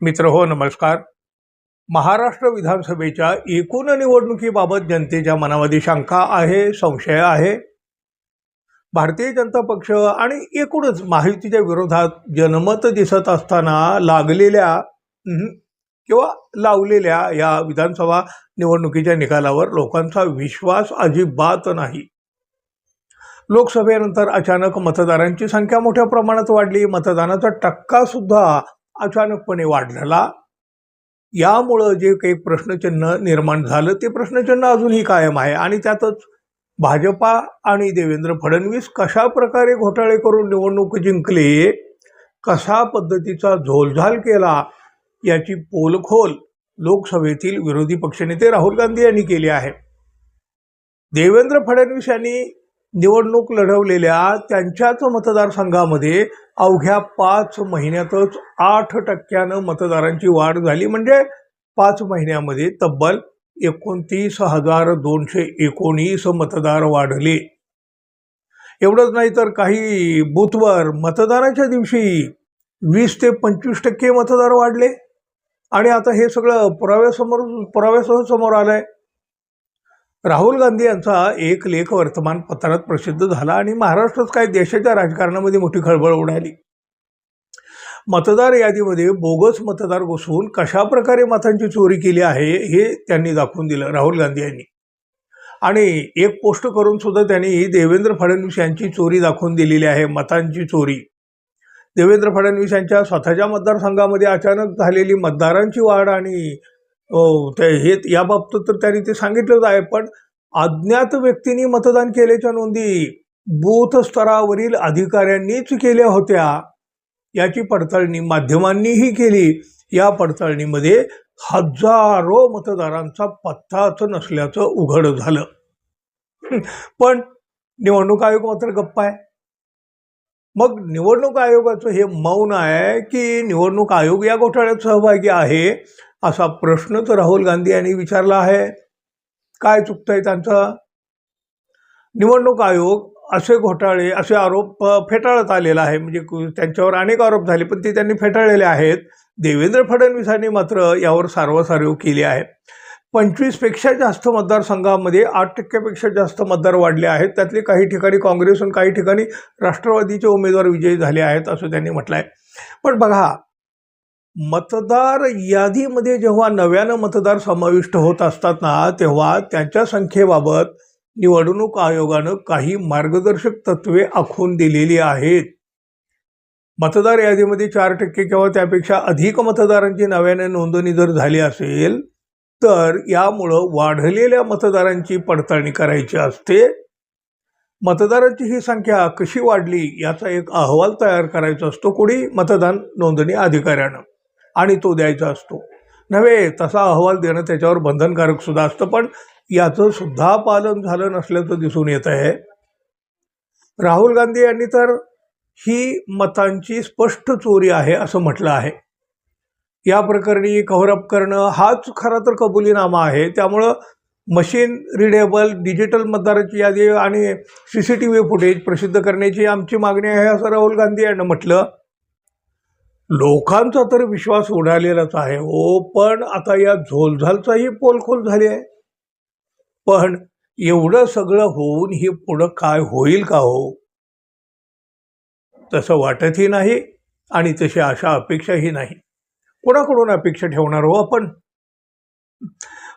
मित्र हो नमस्कार. महाराष्ट्र विधानसभेच्या एकूण निवडणुकीबाबत जनतेच्या मनामध्ये शंका आहे संशय आहे. भारतीय जनता पक्ष आणि एकूणच माहितीच्या विरोधात जनमत दिसत असताना लागलेल्या किंवा लावलेल्या या विधानसभा निवडणुकीच्या निकालावर लोकांचा विश्वास अजिबात नाही. लोकसभेनंतर अचानक मतदारांची संख्या मोठ्या प्रमाणात वाढली. मतदानाचा टक्का सुद्धा अचानकपणे वाढलेला यामुळं जे काही प्रश्नचिन्ह निर्माण झालं ते प्रश्नचिन्ह अजूनही कायम आहे. आणि त्यातच भाजपा आणि देवेंद्र फडणवीस कशा प्रकारे घोटाळे करून निवडणूक जिंकले कशा पद्धतीचा झोलझाल केला याची पोलखोल लोकसभेतील विरोधी पक्षनेते राहुल गांधी यांनी केली आहे. देवेंद्र फडणवीस यांनी निवडणूक लढवलेल्या त्यांच्याच मतदारसंघामध्ये अवघ्या पाच महिन्यातच आठ टक्क्यानं मतदारांची वाढ झाली. म्हणजे पाच महिन्यामध्ये तब्बल एकोणतीस हजार दोनशे एकोणीस मतदार वाढले. एवढंच नाही तर काही बूथवर मतदानाच्या दिवशी वीस ते पंचवीस टक्के मतदार वाढले. आणि आता हे सगळं पुराव्यासमोर पुराव्यासह समोर आलं आहे राहुल गांधी यांचा एक लेख वर्तमानपत्रात प्रसिद्ध झाला आणि महाराष्ट्रात काय देशाच्या राजकारणामध्ये मोठी खळबळ उडाली. मतदार यादीमध्ये बोगस मतदार घुसवून कशा प्रकारे मतांची चोरी केली आहे हे त्यांनी दाखवून दिलं राहुल गांधी यांनी. आणि एक पोस्ट करून सुद्धा त्यांनी देवेंद्र फडणवीस यांची चोरी दाखवून दिलेली आहे मतांची चोरी. देवेंद्र फडणवीस यांच्या स्वतःच्या मतदारसंघामध्ये अचानक झालेली मतदारांची वाढ आणि हो, ते हे बाबतीत तर त्यांनी ते सांगितलंच आहे पण अज्ञात व्यक्तींनी मतदान केल्याच्या नोंदी बूथ स्तरावरील अधिकाऱ्यांनीच केल्या होत्या. याची पडताळणी माध्यमांनीही केली. या पडताळणीमध्ये हजारो मतदारांचा पत्ताच नसल्याचं उघड झालं. पण निवडणूक आयोग मात्र गप्प आहे. मग निवडणूक आयोगाचं हे मौन आहे की निवडणूक आयोग या घोटाळ्यात सहभागी आहे? असा प्रश्न तर राहुल गांधी यांनी विचारला आहे. काय चुकतंय त्यांचं? निवडणूक आयोग असे घोटाळे असे आरोप फेटाळत आलेला आहे. म्हणजे कु- त्यांच्यावर अनेक आरोप झाले पण ते त्यांनी फेटाळलेले आहेत. देवेंद्र फडणवीसांनी मात्र यावर सारवासारव केली आहे. पंचवीसपेक्षा जास्त मतदारसंघामध्ये आठ टक्क्यापेक्षा जास्त मतदार वाढले आहेत. त्यातले काही ठिकाणी काँग्रेस आणि काही ठिकाणी राष्ट्रवादीचे उमेदवार विजयी झाले आहेत असं त्यांनी म्हटलं आहे पण बघा मतदार यादीमध्ये जेव्हा नव्यानं मतदार समाविष्ट होत असतात ना तेव्हा त्यांच्या संख्येबाबत निवडणूक आयोगानं काही मार्गदर्शक तत्वे आखून दिलेली आहेत. मतदार यादीमध्ये चार टक्के किंवा त्यापेक्षा अधिक मतदारांची नव्याने नोंदणी जर झाली असेल तर यामुळं वाढलेल्या मतदारांची पडताळणी करायची असते. मतदारांची ही संख्या कशी वाढली याचा एक अहवाल तयार करायचा असतो. कुणी? मतदान नोंदणी अधिकाऱ्यानं. आणि तो द्यायचा असतो. नव्हे तसा अहवाल देणं त्याच्यावर बंधनकारक सुद्धा असतं पण याचं सुद्धा पालन झालं नसल्याचं दिसून येत आहे. राहुल गांधी यांनी तर ही मतांची स्पष्ट चोरी आहे असं म्हटलं आहे. या प्रकरणी कव्हरअप करणं हाच खरा तर कबुलीनामा आहे. त्यामुळं मशीन रिडेबल डिजिटल मतदाराची यादी आणि C C T V footage प्रसिद्ध करण्याची आमची मागणी आहे असं राहुल गांधी यांना म्हटलं. लोकांचा तर विश्वास उडालेलाच आहे. हो पण आता या झोलझालचाही पोलखोल झाली आहे. पण एवढं सगळं होऊन हे पुढं काय होईल का हो? तसं वाटतही नाही आणि तशी आशा अपेक्षाही नाही. कोणाकडून अपेक्षा ठेवणार हो आपण?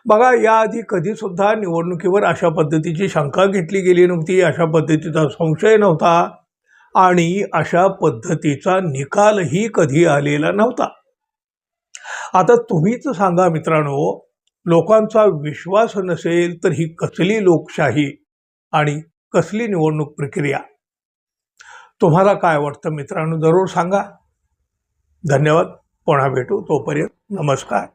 बघा याआधी कधीसुद्धा निवडणुकीवर अशा पद्धतीची शंका घेतली गेली नव्हती. अशा पद्धतीचा संशय नव्हता. आणि अशा पद्धतीचा निकालही कधी आलेला नव्हता. आता तुम्हीच सांगा मित्रांनो लोकांचा विश्वास नसेल तर ही कसली लोकशाही आणि कसली निवडणूक प्रक्रिया? तुम्हाला काय वाटतं मित्रांनो? जरूर सांगा. धन्यवाद. पुन्हा भेटू. तोपर्यंत नमस्कार.